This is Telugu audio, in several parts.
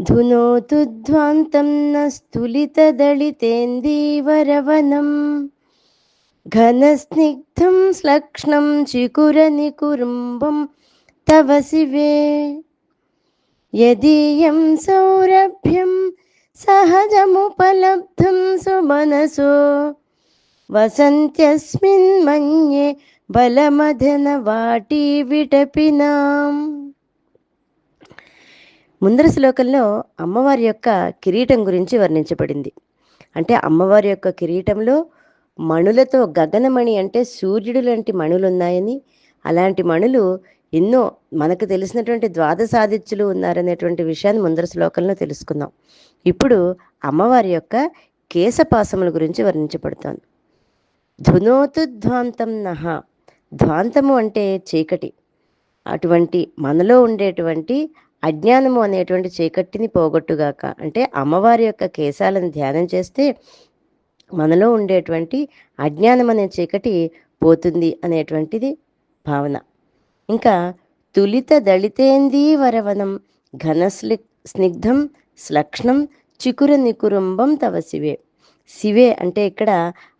ధునోతు ధ్వాంతం న స్థులితదళితేందీవరవనం ఘనస్నిగ్ధం శ్లక్ష్ణం చికురనికురుంబం తవ శివే. యదీయం సౌరభ్యం సహజముపలబ్ధం సుమనసో. వసంత్యస్మిన్ మన్యే బలమధన వాటి విటపినాం. ముందర శ్లోకంలో అమ్మవారి యొక్క కిరీటం గురించి వర్ణించబడింది. అంటే అమ్మవారి యొక్క కిరీటంలో మణులతో గగనమణి అంటే సూర్యుడు లాంటి మణులు ఉన్నాయని అలాంటి మణులు ఎన్నో మనకు తెలిసినటువంటి ద్వాదశాదిత్యులు ఉన్నారనేటువంటి విషయాన్ని ముందర శ్లోకంలో తెలుసుకుందాం. ఇప్పుడు అమ్మవారి యొక్క కేశపాసముల గురించి వర్ణించబడుతోంది. ధునోతు ధ్వాంతం నహ. ధ్వాంతము అంటే చీకటి. అటువంటి మనలో ఉండేటువంటి అజ్ఞానము అనేటువంటి చీకటిని పోగొట్టుగాక అంటే అమ్మవారి యొక్క కేశాలను ధ్యానం చేస్తే మనలో ఉండేటువంటి అజ్ఞానం అనే చీకటి పోతుంది అనేటువంటిది భావన. ఇంకా తులిత దళితేందీ వరవనం ఘన స్నిగ్ధం శ్లక్ష్ణం చికుర నికురుంబం తవ శివే. శివే అంటే ఇక్కడ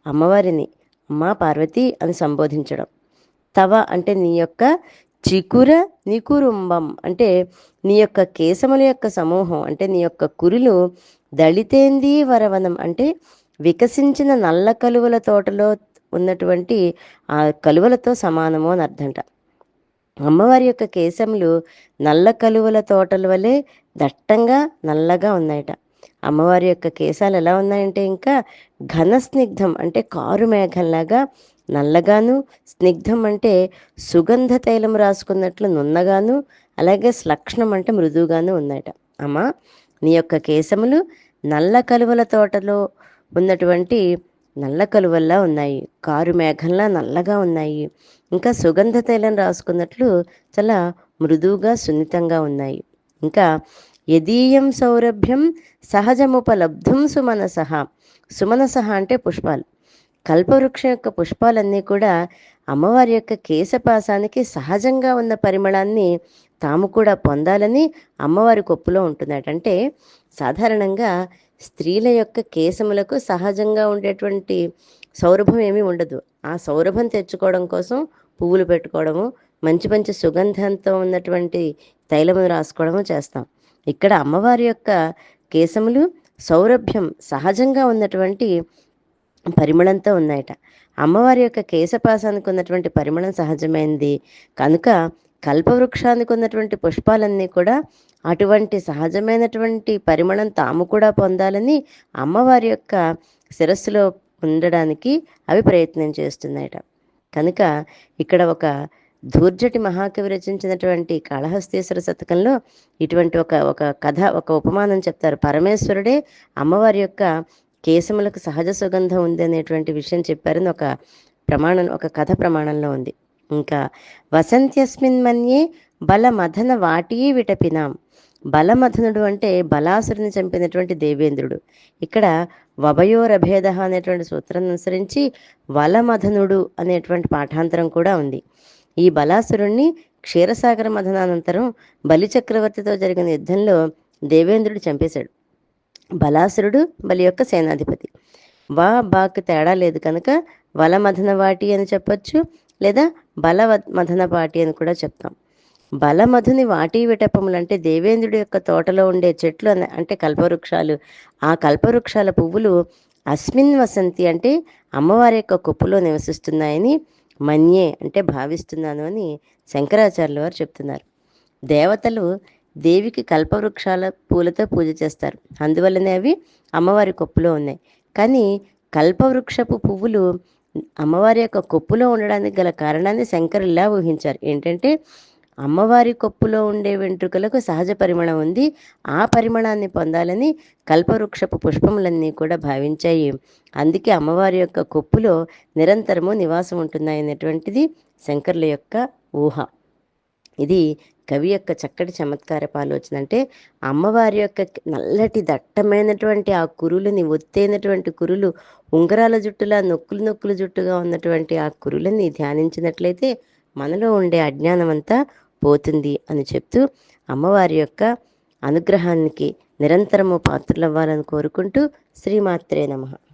అమ్మవారిని అమ్మా పార్వతి అని సంబోధించడం. తవ అంటే నీ యొక్క చికుర నికురుంబం అంటే నీ యొక్క కేశముల యొక్క సమూహం అంటే నీ యొక్క కురులు దళితేంది వరవనం అంటే వికసించిన నల్ల కలువల తోటలో ఉన్నటువంటి ఆ కలువలతో సమానము అని అర్థంట. అమ్మవారి యొక్క కేశములు నల్ల కలువల తోటల వలె దట్టంగా నల్లగా ఉన్నాయట. అమ్మవారి యొక్క కేశాలు ఎలా ఉన్నాయంటే ఇంకా ఘన స్నిగ్ధం అంటే కారు మేఘంలాగా నల్లగాను స్నిగ్ధం అంటే సుగంధ తైలం రాసుకున్నట్లు నున్నగాను అలాగే స్లక్షణం అంటే మృదువుగాను ఉన్నాయట అమ్మా నీ యొక్క కేశములు నల్ల కలువల తోటలో ఉన్నటువంటి నల్ల కలువల్లా ఉన్నాయి. కారు మేఘంలా నల్లగా ఉన్నాయి. ఇంకా సుగంధ తైలం రాసుకున్నట్లు చాలా మృదువుగా సున్నితంగా ఉన్నాయి. ఇంకా యదీయం సౌరభ్యం సహజముపలబ్ధం సుమనసహ సుమనసహ అంటే పుష్పాలు. కల్పవృక్షం యొక్క పుష్పాలన్నీ కూడా అమ్మవారి యొక్క కేశపాసానికి సహజంగా ఉన్న పరిమళాన్ని తాము కూడా పొందాలని అమ్మవారి కొప్పులో ఉంటున్నట అంటే సాధారణంగా స్త్రీల యొక్క కేశములకు సహజంగా ఉండేటువంటి సౌరభం ఏమీ ఉండదు. ఆ సౌరభం తెచ్చుకోవడం కోసం పువ్వులు పెట్టుకోవడము మంచి మంచి సుగంధంతో ఉన్నటువంటి తైలమును రాసుకోవడము చేస్తాం. ఇక్కడ అమ్మవారి యొక్క కేశములు సౌరభ్యం సహజంగా ఉన్నటువంటి పరిమళంతో ఉన్నాయట అమ్మవారి యొక్క కేశపాసానికి ఉన్నటువంటి పరిమళం సహజమైంది. కనుక కల్పవృక్షానికి ఉన్నటువంటి పుష్పాలన్నీ కూడా అటువంటి సహజమైనటువంటి పరిమళం తాము కూడా పొందాలని అమ్మవారి యొక్క శిరస్సులో ఉండడానికి అవి ప్రయత్నం చేస్తున్నాయట. కనుక ఇక్కడ ఒక ధూర్జటి మహాకవి రచించినటువంటి కాళహస్తీశ్వర శతకంలో ఇటువంటి ఒక ఒక కథ ఒక ఉపమానం చెప్తారు. పరమేశ్వరుడే అమ్మవారి యొక్క కేశములకు సహజ సుగంధం ఉంది అనేటువంటి విషయం చెప్పారని ఒక ప్రమాణం ఒక కథ ప్రమాణంలో ఉంది. ఇంకా వసంత్యస్మిన్ మన్యే బలమథన వాటీ విటపినాం. బలమథనుడు అంటే బలాసురుని చంపినటువంటి దేవేంద్రుడు. ఇక్కడ వభయోరభేద అనేటువంటి సూత్రాన్ని అనుసరించి వలమథనుడు అనేటువంటి పాఠాంతరం కూడా ఉంది. ఈ బలాసురుణ్ణి క్షీరసాగర మథనానంతరం బలిచక్రవర్తితో జరిగిన యుద్ధంలో దేవేంద్రుడు చంపేశాడు. బలాసురుడు బలి యొక్క సేనాధిపతి. వా బాక్ తేడా లేదు కనుక బలమథన వాటి అని చెప్పొచ్చు లేదా బల మథన పాటి అని కూడా చెప్తాం. బలమధుని వాటి విటపములు అంటే దేవేంద్రుడి యొక్క తోటలో ఉండే చెట్లు అంటే కల్పవృక్షాలు. ఆ కల్పవృక్షాల పువ్వులు అస్మిన్ వసంతి అంటే అమ్మవారి యొక్క కొప్పులో నివసిస్తున్నాయని మన్యే అంటే భావిస్తున్నాను అని శంకరాచార్యుల వారు చెప్తున్నారు. దేవతలు దేవికి కల్పవృక్షాల పూలతో పూజ చేస్తారు. అందువల్లనే అవి అమ్మవారి కొప్పులో ఉన్నాయి. కానీ కల్పవృక్షపు పువ్వులు అమ్మవారి యొక్క కొప్పులో ఉండడానికి గల కారణాన్ని శంకరులు ఇలా ఊహించారు. ఏంటంటే అమ్మవారి కొప్పులో ఉండే వెంట్రుకలకు సహజ పరిమళం ఉంది. ఆ పరిమళాన్ని పొందాలని కల్పవృక్షపు పుష్పములన్నీ కూడా భావించాయి. అందుకే అమ్మవారి యొక్క కొప్పులో నిరంతరము నివాసం ఉంటున్నాయి అనేటువంటిది శంకరుల యొక్క ఊహ. ఇది కవి యొక్క చక్కటి చమత్కారపు ఆలోచన. అంటే అమ్మవారి యొక్క నల్లటి దట్టమైనటువంటి ఆ కురులని ఒత్తైనటువంటి కురులు ఉంగరాల జుట్టులా నొక్కులు నొక్కులు జుట్టుగా ఉన్నటువంటి ఆ కురులని ధ్యానించినట్లయితే మనలో ఉండే అజ్ఞానం అంతా పోతుంది అని చెప్తూ అమ్మవారి యొక్క అనుగ్రహానికి నిరంతరము పాత్రలవ్వాలని కోరుకుంటూ శ్రీమాత్రే నమః.